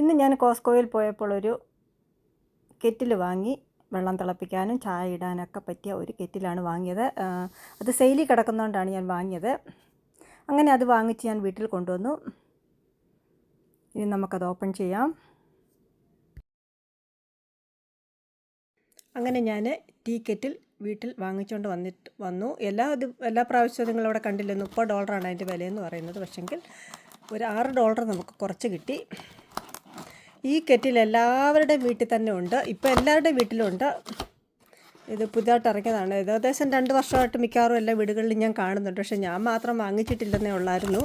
ഇന്ന് ഞാൻ കോസ്കോയിൽ പോയപ്പോൾ ഒരു കെറ്റിൽ വാങ്ങി വെള്ളം തിളപ്പിക്കാനും ചായ ഇടാനൊക്കെ പറ്റിയ ഒരു കെറ്റിലാണ് വാങ്ങിയത്. അത് സെയിലി കിടക്കുന്നതുകൊണ്ടാണ് ഞാൻ വാങ്ങിയത്. അങ്ങനെ അത് വാങ്ങിച്ച് ഞാൻ വീട്ടിൽ കൊണ്ടുവന്നു. ഇനി നമുക്കത് ഓപ്പൺ ചെയ്യാം. അങ്ങനെ ഞാൻ ടീ കെറ്റിൽ വീട്ടിൽ വാങ്ങിച്ചുകൊണ്ട് വന്നിട്ട് വന്നു. എല്ലാ ഇത് എല്ലാ പ്രാവശ്യവും നിങ്ങളവിടെ കണ്ടില്ലേ മുപ്പത് ഡോളറാണ് അതിന്റെ വിലയെന്ന് പറയുന്നത്. പക്ഷെങ്കിൽ ഒരു ആറ് ഡോളർ നമുക്ക് കുറച്ച് കിട്ടി. ഈ കെറ്റിൽ എല്ലാവരുടെയും വീട്ടിൽ തന്നെ ഉണ്ട്. ഇപ്പോൾ എല്ലാവരുടെയും വീട്ടിലുണ്ട് ഇത് പുതിയതായിട്ട് ഇറങ്ങിയതാണ്. ഏകദേശം രണ്ട് വർഷമായിട്ട് മിക്കവാറും എല്ലാ വീടുകളിലും ഞാൻ കാണുന്നുണ്ട്. പക്ഷേ ഞാൻ മാത്രം വാങ്ങിച്ചിട്ടില്ലെന്നേ ഉള്ളായിരുന്നു.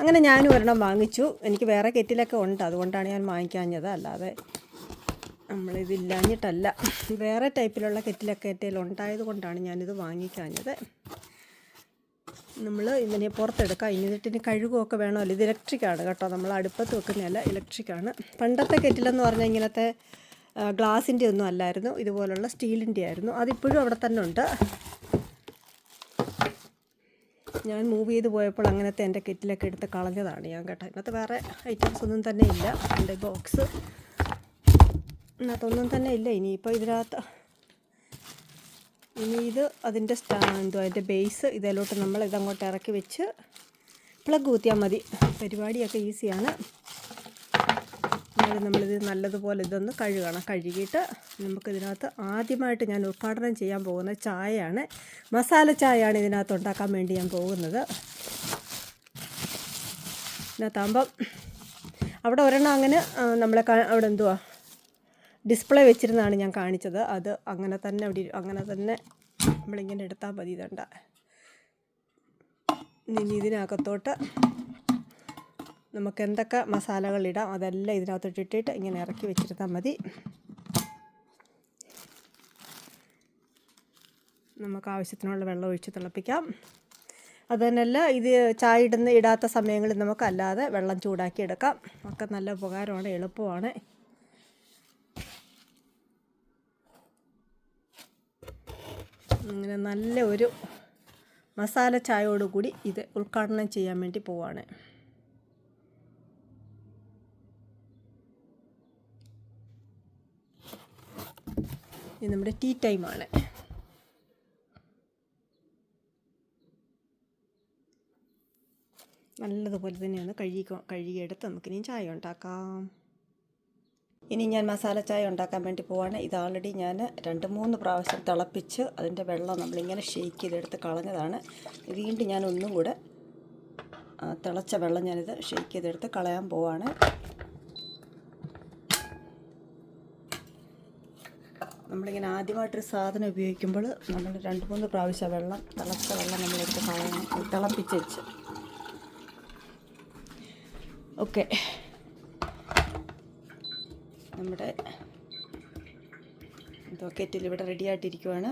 അങ്ങനെ ഞാനും ഒരെണ്ണം വാങ്ങിച്ചു. എനിക്ക് വേറെ കെറ്റിലൊക്കെ ഉണ്ട്. അതുകൊണ്ടാണ് ഞാൻ വാങ്ങിക്കാഞ്ഞത്. അല്ലാതെ നമ്മളിതില്ലാഞ്ഞിട്ടല്ല. വേറെ ടൈപ്പിലുള്ള കെറ്റിലൊക്കെ എന്റെ ഉണ്ടായത് കൊണ്ടാണ് ഞാനിത് വാങ്ങിക്കാഞ്ഞത്. നമ്മൾ ഇതിനെ പുറത്തെടുക്കാം. ഇനിതിട്ടിന് കഴുകുമൊക്കെ വേണമല്ലോ. ഇത് ഇലക്ട്രിക്കാണ് കേട്ടോ. നമ്മൾ അടുപ്പത്ത് വെക്കുന്നതല്ല ഇലക്ട്രിക്കാണ് പണ്ടത്തെ കെറ്റിലെന്ന് പറഞ്ഞാൽ ഇങ്ങനത്തെ ഗ്ലാസിന്റെ ഒന്നും അല്ലായിരുന്നു. ഇതുപോലുള്ള സ്റ്റീലിന്റെ ആയിരുന്നു. അതിപ്പോഴും അവിടെ തന്നെ ഉണ്ട്. ഞാൻ മൂവ് ചെയ്ത് പോയപ്പോൾ അങ്ങനത്തെ എന്റെ കെറ്റിലൊക്കെ എടുത്ത് കളഞ്ഞതാണ് ഞാൻ കേട്ടോ. ഇന്നത്തെ വേറെ ഐറ്റംസ് ഒന്നും തന്നെ ഇല്ല. എന്റെ ബോക്സ് ഇതിനകത്തൊന്നും തന്നെ ഇല്ല. ഇനിയിപ്പോൾ ഇതിനകത്ത് ഇനി ഇത് അതിന്റെ സ്റ്റാ എന്തോ അതിന്റെ ബേസ് ഇതിലോട്ട് നമ്മൾ ഇതങ്ങോട്ട് ഇറക്കി വെച്ച് പ്ലഗ് കുത്തിയാൽ മതി. പരിപാടിയൊക്കെ ഈസിയാണ് എന്നാലും നമ്മളിത് നല്ലതുപോലെ ഇതൊന്ന് കഴുകണം. കഴുകിയിട്ട് നമുക്കിതിനകത്ത് ആദ്യമായിട്ട് ഞാൻ ഉദ്ഘാടനം ചെയ്യാൻ പോകുന്ന ചായയാണ്. മസാല ചായയാണ് ഇതിനകത്ത് ഉണ്ടാക്കാൻ വേണ്ടി ഞാൻ പോകുന്നത്. ഇതിനകത്താകുമ്പം അവിടെ ഒരെണ്ണം അങ്ങനെ നമ്മളെ അവിടെ എന്തുവാ? ഡിസ്പ്ലേ വെച്ചിരുന്നാണ് ഞാൻ കാണിച്ചത്. അത് അങ്ങനെ തന്നെ അവിടെ അങ്ങനെ തന്നെ നമ്മളിങ്ങനെ എടുത്താൽ മതി ഇതണ്ട. ഇനി ഇതിനകത്തോട്ട് നമുക്ക് എന്തൊക്കെ മസാലകൾ ഇടാം. അതെല്ലാം ഇതിനകത്തോട്ട് ഇട്ടിട്ട് ഇങ്ങനെ ഇറക്കി വെച്ചിരുന്നാൽ മതി. നമുക്ക് ആവശ്യത്തിനുള്ള വെള്ളം ഒഴിച്ച് തിളപ്പിക്കാം. അതുതന്നെയല്ല ഇത് ചായ ഇടുന്ന ഇടാത്ത സമയങ്ങളിൽ നമുക്ക് അല്ലാതെ വെള്ളം ചൂടാക്കി എടുക്കാം. ഒക്കെ നല്ല ഉപകാരമാണ് എളുപ്പമാണ്. അങ്ങനെ നല്ല ഒരു മസാല ചായയോടുകൂടി ഇത് ഉദ്ഘാടനം ചെയ്യാൻ വേണ്ടി പോവാണ്. ഇത് നമ്മുടെ ടീ ടൈമാണ് നല്ലതുപോലെ തന്നെയാണ് കഴുകി കഴുകിയെടുത്ത് നമുക്കിനി ചായ ഉണ്ടാക്കാം. ഇനി ഞാൻ മസാല ചായ ഉണ്ടാക്കാൻ വേണ്ടി പോവാണ്. ഇത് ആൾറെഡി ഞാൻ രണ്ട് മൂന്ന് പ്രാവശ്യം തിളപ്പിച്ച് അതിന്റെ വെള്ളം നമ്മളിങ്ങനെ ഷെയ്ക്ക് ചെയ്തെടുത്ത് കളഞ്ഞതാണ്. വീണ്ടും ഞാൻ ഒന്നും കൂടെ തിളച്ച വെള്ളം ഞാനിത് ഷെയ്ക്ക് ചെയ്തെടുത്ത് കളയാൻ പോവാണ്. നമ്മളിങ്ങനെ ആദ്യമായിട്ടൊരു സാധനം ഉപയോഗിക്കുമ്പോൾ നമ്മൾ രണ്ട് മൂന്ന് പ്രാവശ്യം വെള്ളം തിളച്ച വെള്ളം നമ്മളെടുത്ത് കളയണം. തിളപ്പിച്ച് വെച്ച്. ഓക്കെ നമ്മുടെ എന്തോ കെറ്റിൽ ഇവിടെ റെഡി ആയിട്ടിരിക്കുവാണ്.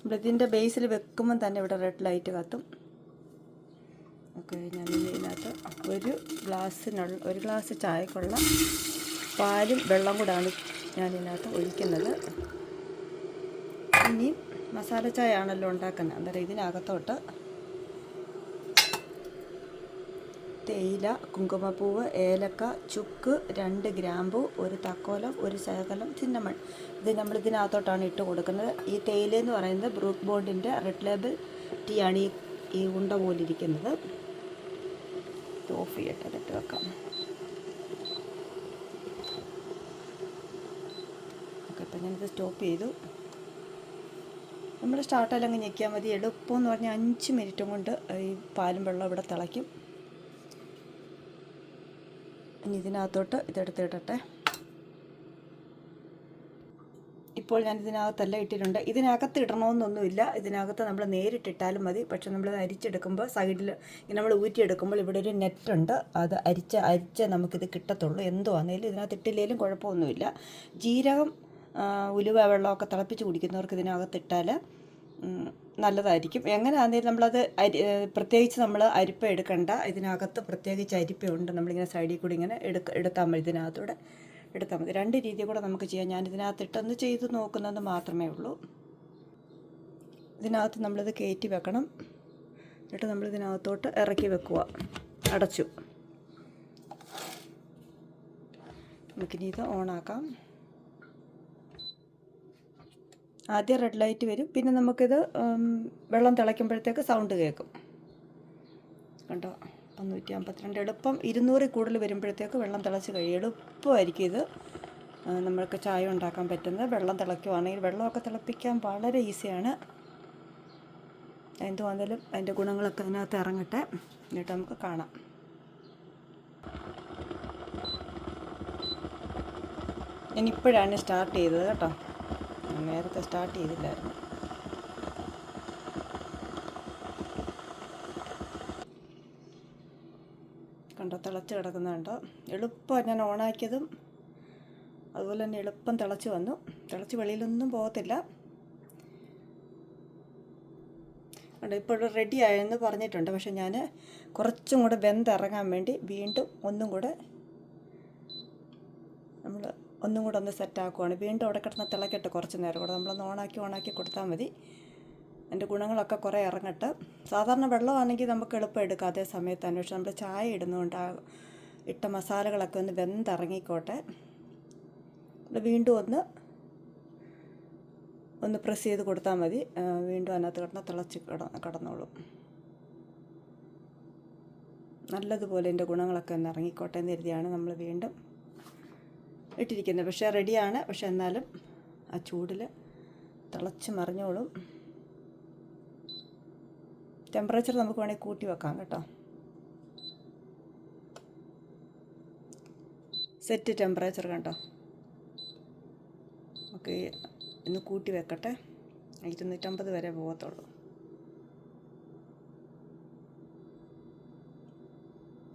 നമ്മളിതിന്റെ ബേസിൽ വെക്കുമ്പം തന്നെ ഇവിടെ റെഡ് ലൈറ്റ് കത്തും. ഓക്കെ ഞാൻ ഇതിനകത്ത് ഒരു ഗ്ലാസ്സിനുള്ള ഒരു ഗ്ലാസ് ചായക്കുള്ള പാലും വെള്ളം കൂടാണ് ഞാൻ ഇതിനകത്ത് ഒഴിക്കുന്നത്. ഇനി മസാല ചായ ആണല്ലോ ഉണ്ടാക്കുന്നത്. അന്നേരം ഇതിനകത്തോട്ട് തേയില കുങ്കുമപ്പൂവ് ഏലക്ക ചുക്ക് രണ്ട് ഗ്രാമ്പു ഒരു തക്കോലം ഒരു ശകലം ചിന്നമൺ. ഇത് നമ്മൾ ഇതിനകത്തോട്ടാണ് ഇട്ട് കൊടുക്കുന്നത്. ഈ തേയില എന്ന് പറയുന്നത് ബ്രൂക്ക് ബോണ്ടിന്റെ റെഡ് ലേബിൾ ടീ ആണ് ഈ ഈ ഉണ്ട പോലിരിക്കുന്നത് ഇത് ഓഫ് ചെയ്യട്ടെ എന്നിട്ട് വെക്കാം. അപ്പം ഞാനിത് സ്റ്റോപ്പ് ചെയ്തു. നമ്മൾ സ്റ്റാർട്ടെല്ലാം ഞെക്കിയാൽ മതി. എളുപ്പം എന്ന് പറഞ്ഞാൽ അഞ്ച് മിനിറ്റും കൊണ്ട് ഈ പാലും വെള്ളം ഇവിടെ തിളയ്ക്കും. ഇനി ഇതിനകത്തോട്ട് ഇതെടുത്ത് ഇടട്ടെ ഇപ്പോൾ ഞാൻ ഇതിനകത്തല്ല ഇട്ടിട്ടുണ്ട്. ഇതിനകത്ത് ഇടണമെന്നൊന്നുമില്ല ഇതിനകത്ത് നമ്മൾ നേരിട്ടിട്ടാലും മതി. പക്ഷെ നമ്മൾ അരിച്ചെടുക്കുമ്പോൾ സൈഡിൽ നമ്മൾ ഊറ്റിയെടുക്കുമ്പോൾ ഇവിടെ ഒരു നെറ്റുണ്ട് അത് അരിച്ച അരിച്ച നമുക്കിത് കിട്ടത്തുള്ളൂ. എന്തോ ആണെങ്കിലും ഇതിനകത്ത് ഇട്ടില്ലെങ്കിലും കുഴപ്പമൊന്നുമില്ല. ജീരകം ഉലുവ വെള്ളമൊക്കെ തിളപ്പിച്ച് കുടിക്കുന്നവർക്ക് ഇതിനകത്ത് ഇട്ടാൽ ഉം, നല്ലതായിരിക്കും. എങ്ങനെയാണെങ്കിലും നമ്മളത് അരി പ്രത്യേകിച്ച് നമ്മൾ അരിപ്പ എടുക്കണ്ട. ഇതിനകത്ത് പ്രത്യേകിച്ച് അരിപ്പയുണ്ട് നമ്മളിങ്ങനെ സൈഡിൽ കൂടി ഇങ്ങനെ എടുക്ക എടുത്താൽ മതി. ഇതിനകത്തൂടെ എടുത്താൽ മതി. രണ്ട് രീതി കൂടെ നമുക്ക് ചെയ്യാം. ഞാൻ ഇതിനകത്ത് ഇട്ടൊന്ന് ചെയ്ത് നോക്കുന്നത് മാത്രമേ ഉള്ളൂ. ഇതിനകത്ത് നമ്മളിത് കയറ്റി വെക്കണം. എന്നിട്ട് നമ്മൾ ഇതിനകത്തോട്ട് ഇറക്കി വെക്കുക. അടച്ചു. നമുക്കിനി ഇത് ഓണാക്കാം. ആദ്യം റെഡ് ലൈറ്റ് വരും. പിന്നെ നമുക്കിത് വെള്ളം തിളയ്ക്കുമ്പോഴത്തേക്ക് സൗണ്ട് കേൾക്കും. കണ്ടോ? നൂറ്റി അമ്പത്തിരണ്ട് എളുപ്പം. ഇരുന്നൂറിൽ കൂടുതൽ വരുമ്പോഴത്തേക്ക് വെള്ളം തിളച്ച് കഴിയും. എളുപ്പമായിരിക്കും ഇത്. നമ്മൾക്ക് ചായ ഉണ്ടാക്കാൻ പറ്റുന്നത്. വെള്ളം തിളയ്ക്കുവാണെങ്കിൽ വെള്ളമൊക്കെ തിളപ്പിക്കാൻ വളരെ ഈസിയാണ്. എന്തുവാന്നാലും അതിന്റെ ഗുണങ്ങളൊക്കെ അതിനകത്ത് ഇറങ്ങട്ടെ. എന്നിട്ട് നമുക്ക് കാണാം. ഞാനിപ്പോഴാണ് സ്റ്റാർട്ട് ചെയ്തത് കേട്ടോ. നേരത്തെ സ്റ്റാർട്ട് ചെയ്തില്ലായിരുന്നു. കണ്ടോ തിളച്ച് കിടക്കുന്നുണ്ടോ എളുപ്പം ഞാൻ ഓണാക്കിയതും അതുപോലെ തന്നെ എളുപ്പം തിളച്ച് വന്നു. തിളച്ച് വെളിയിലൊന്നും പോകത്തില്ല. കണ്ടോ ഇപ്പോൾ റെഡി ആയെന്ന് പറഞ്ഞിട്ടുണ്ട്. പക്ഷെ ഞാൻ കുറച്ചും കൂടെ വെന്തിറങ്ങാൻ വേണ്ടി വീണ്ടും ഒന്നും കൂടെ നമ്മൾ ഒന്നും കൂടെ ഒന്ന് സെറ്റ് ആക്കുവാണ്. വീണ്ടും അവിടെ കിടന്ന് തിളക്കട്ടെ കുറച്ച് നേരം. കൂടെ നമ്മൾ ഓണാക്കി ഓണാക്കി കൊടുത്താൽ മതി. അതിന്റെ ഗുണങ്ങളൊക്കെ കുറേ ഇറങ്ങട്ടെ. സാധാരണ വെള്ളമാണെങ്കിൽ നമുക്ക് എളുപ്പം എടുക്കാം അതേ സമയത്ത് പക്ഷെ നമ്മൾ ചായ ഇടുന്നതുകൊണ്ട് ആ ഇട്ട മസാലകളൊക്കെ ഒന്ന് വെന്തിറങ്ങിക്കോട്ടെ. വീണ്ടും ഒന്ന് ഒന്ന് പ്രസ് ചെയ്ത് കൊടുത്താൽ മതി. വീണ്ടും അതിനകത്ത് കിടന്ന് തിളച്ച് കിട കിടന്നോളും. നല്ലതുപോലെ എന്റെ ഗുണങ്ങളൊക്കെ ഒന്ന് ഇറങ്ങിക്കോട്ടെ എന്ന് കരുതിയാണ് നമ്മൾ വീണ്ടും ഇട്ടിരിക്കുന്നത്. പക്ഷേ റെഡിയാണ്. പക്ഷെ എന്നാലും ആ ചൂടിൽ തിളച്ച് മറിഞ്ഞോളും. ടെമ്പറേച്ചർ നമുക്ക് വേണമെങ്കിൽ കൂട്ടി വെക്കാം കേട്ടോ. സെറ്റ് ടെമ്പറേച്ചർ കണ്ടോ? ഓക്കെ ഇന്ന് കൂട്ടി വെക്കട്ടെ. ഇരുന്നൂറ്റമ്പത് വരെ പോകത്തുള്ളൂ.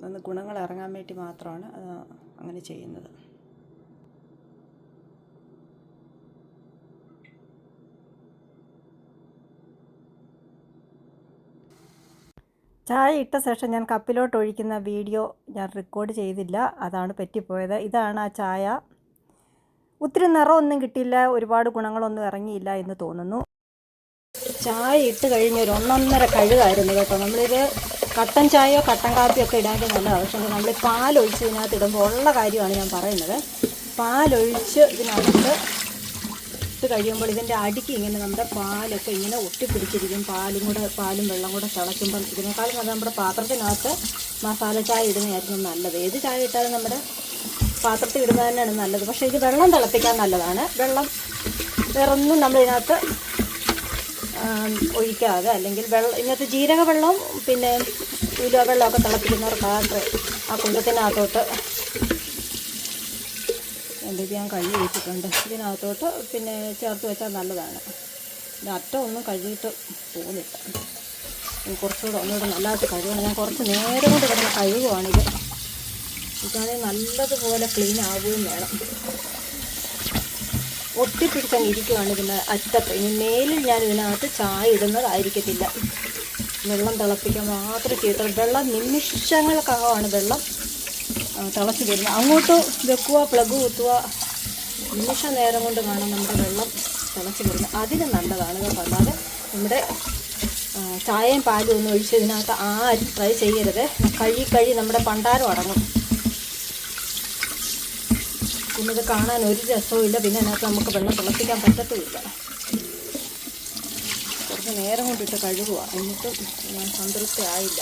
അന്ന് ഗുണങ്ങൾ ഇറങ്ങാൻ വേണ്ടി മാത്രമാണ് അങ്ങനെ ചെയ്യുന്നത്. ചായ ഇട്ട ശേഷം ഞാൻ കപ്പിലോട്ട് ഒഴിക്കുന്ന വീഡിയോ ഞാൻ റെക്കോർഡ് ചെയ്തില്ല. അതാണ് പറ്റിപ്പോയത്. ഇതാണ് ആ ചായ. ഒത്തിരി നിറമൊന്നും കിട്ടിയില്ല. ഒരുപാട് ഗുണങ്ങളൊന്നും ഇറങ്ങിയില്ല എന്ന് തോന്നുന്നു. ചായ ഇട്ട് കഴിഞ്ഞ ഒരു ഒന്നൊന്നര കഴുകായിരുന്നു കേട്ടോ. നമ്മളിത് കട്ടൻ ചായയോ കട്ടൻ കാപ്പിയോ ഒക്കെ ഇടാൻ നല്ല പക്ഷേ നമ്മൾ പാലൊഴിച്ച് ഇതിനകത്ത് ഇടുമ്പോൾ ഉള്ള കാര്യമാണ് ഞാൻ പറയുന്നത്. പാലൊഴിച്ച് ഇതിനകത്ത് ഇട്ട് കഴിയുമ്പോൾ ഇതിന്റെ അടിക്ക് ഇങ്ങനെ നമ്മുടെ പാലൊക്കെ ഇങ്ങനെ ഒട്ടിപ്പിടിച്ചിരിക്കും. പാലും കൂടെ പാലും വെള്ളം കൂടെ തിളയ്ക്കുമ്പം ഇതിനേക്കാളും നല്ല നമ്മുടെ പാത്രത്തിനകത്ത് മസാല ചായ ഇടുന്നതായിരുന്നു നല്ലത്. ഏത് ചായ ഇട്ടാലും നമ്മുടെ പാത്രത്തിൽ ഇടുന്നത് തന്നെയാണ് നല്ലത്. പക്ഷേ ഇത് വെള്ളം തിളപ്പിക്കാൻ നല്ലതാണ്. വെള്ളം വേറൊന്നും നമ്മളിതിനകത്ത് ആം, ഒഴിക്കാതെ അല്ലെങ്കിൽ വെള്ളം ഇതിനകത്ത് ജീരക വെള്ളവും പിന്നെ ഉലുവ വെള്ളമൊക്കെ തിളപ്പിക്കുന്നവർക്ക് മാത്രമേ ആ കുന്തത്തിനകത്തോട്ട് എന്റെ ഇത് ഞാൻ കഴുകി വെച്ചിട്ടുണ്ട്. ഇതിനകത്തോട്ട് പിന്നെ ചേർത്ത് വെച്ചാൽ നല്ലതാണ്. ഇത് അറ്റം ഒന്നും കഴുകിയിട്ട് പോകുന്നില്ല. കുറച്ചുകൂടെ ഒന്നുകൂടെ നല്ലതായിട്ട് കഴുകണം. ഞാൻ കുറച്ച് നേരം കൊണ്ട് കിടന്ന് കഴുകുവാണിത് ഇതാണെങ്കിൽ നല്ലതുപോലെ ക്ലീൻ ആവുകയും വേണം. ഒട്ടിപ്പിടിക്കാൻ ഇരിക്കുവാണ് ഇതിന്റെ അറ്റത്ത്. ഇനി മേലിൽ ഞാൻ ഇതിനകത്ത് ചായ ഇടുന്നതായിരിക്കത്തില്ല. വെള്ളം തിളപ്പിക്കാൻ മാത്രം ചെയ്തിട്ടുള്ളൂ വെള്ളം നിമിഷങ്ങൾക്കകമാണ് വെള്ളം. തിളച്ച് വരുന്നത് അങ്ങോട്ട് വെക്കുക പ്ലഗ് കുത്തുക. നിമിഷ നേരം കൊണ്ട് കാണാം നമ്മുടെ വെള്ളം തിളച്ച് വരുന്നത്. അതിന് നല്ലതാണ് കേട്ടോ. അല്ലാതെ നമ്മുടെ ചായയും പാലും ഒന്നും ഒഴിച്ച് ഇതിനകത്ത് ആരും ട്രൈ ചെയ്യരുത്. കഴുകി കഴുകി നമ്മുടെ പണ്ടാരം അടങ്ങും. പിന്നെ ഇത് കാണാൻ ഒരു രസവും ഇല്ല പിന്നെ അതിനകത്ത് നമുക്ക് വെള്ളം തിളപ്പിക്കാൻ പറ്റത്തുമില്ല. കുറച്ച് നേരം കൊണ്ടിട്ട് കഴുകുക. എന്നിട്ടും ഞാൻ സംതൃപ്തി ആയില്ല.